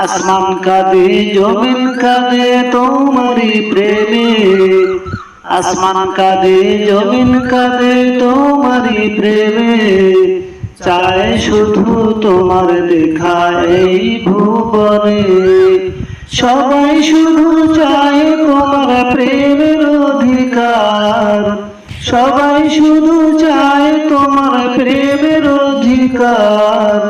আসমান কাঁদে, জমিন কাঁদে তোমারি প্রেমে। আসমান কাঁদে, জমিন কাঁদে তোমারি প্রেমে। চায় শুধু তোমার দেখা এই ভুবনে। সবাই শুধু চায় তোমার প্রেমের অধিকার। সবাই শুধু চায় তোমার প্রেমের অধিকার।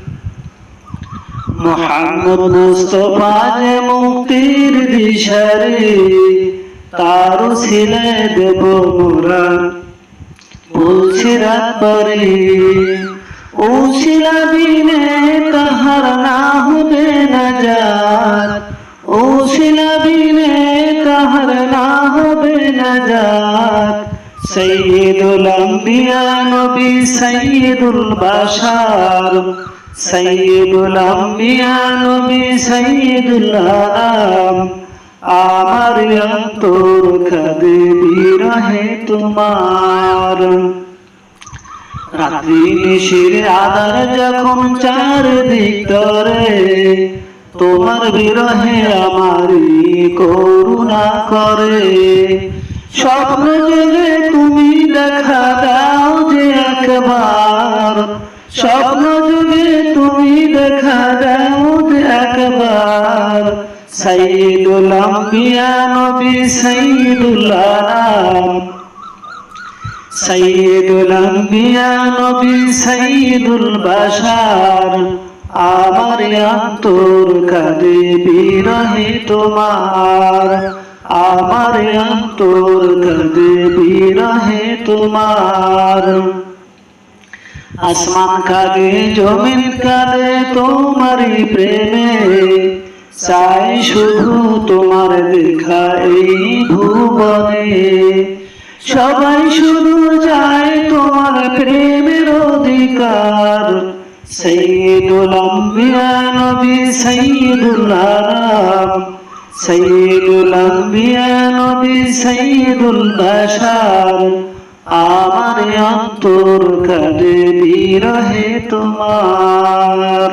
মোহাম্মদ মুস্তফা যে মুক্তির দিশারি তারু সিলাই দেব মোরা তুলসিরাত পারে ও শিলাবিনে তাহার না হবে না যাত ও শিলাবিনে তাহার না হবে না যাত সৈয়দুল আম্বিয়া নবী সৈয়দুল বাশার সৈয়দুল আম্বিয়া নবী সৈয়দুল আমার অন্তর কাঁদে বিরহে তোমার। রাত্রি নিশির আধার যখন চারদিক তরে তোমার বিরহে আমারি করুণা করে। স্বপ্ন জেগে তুমি দেখা দাও যে একবার। স্বপ্ন যুগে তুমি দেখা দাও একবার সৈদুল আম্বিয়া নবী সৈদুল আলাম সৈয়দুল আম্বিয়া নবী সৈয়দুল বাশার, আমার অন্তর কাঁদে বিরহে তোমার, আমার অন্তর কাঁদে বিরহে তোমার। আসমান কাঁদে, জমিন কাঁদে তোমারই প্রেমে। চাই শুধু তোমার দেখা এই ভুবনে। সবাই শুধু চায় তোমার প্রেমের অধিকার। সৈয়দুল আম্বিয়া নবী, সৈয়দুল আলাম। সৈয়দুল আম্বিয়া নবী, সৈয়দুল বাশার। আমার অন্তর কাঁদে বিরহে তোমার।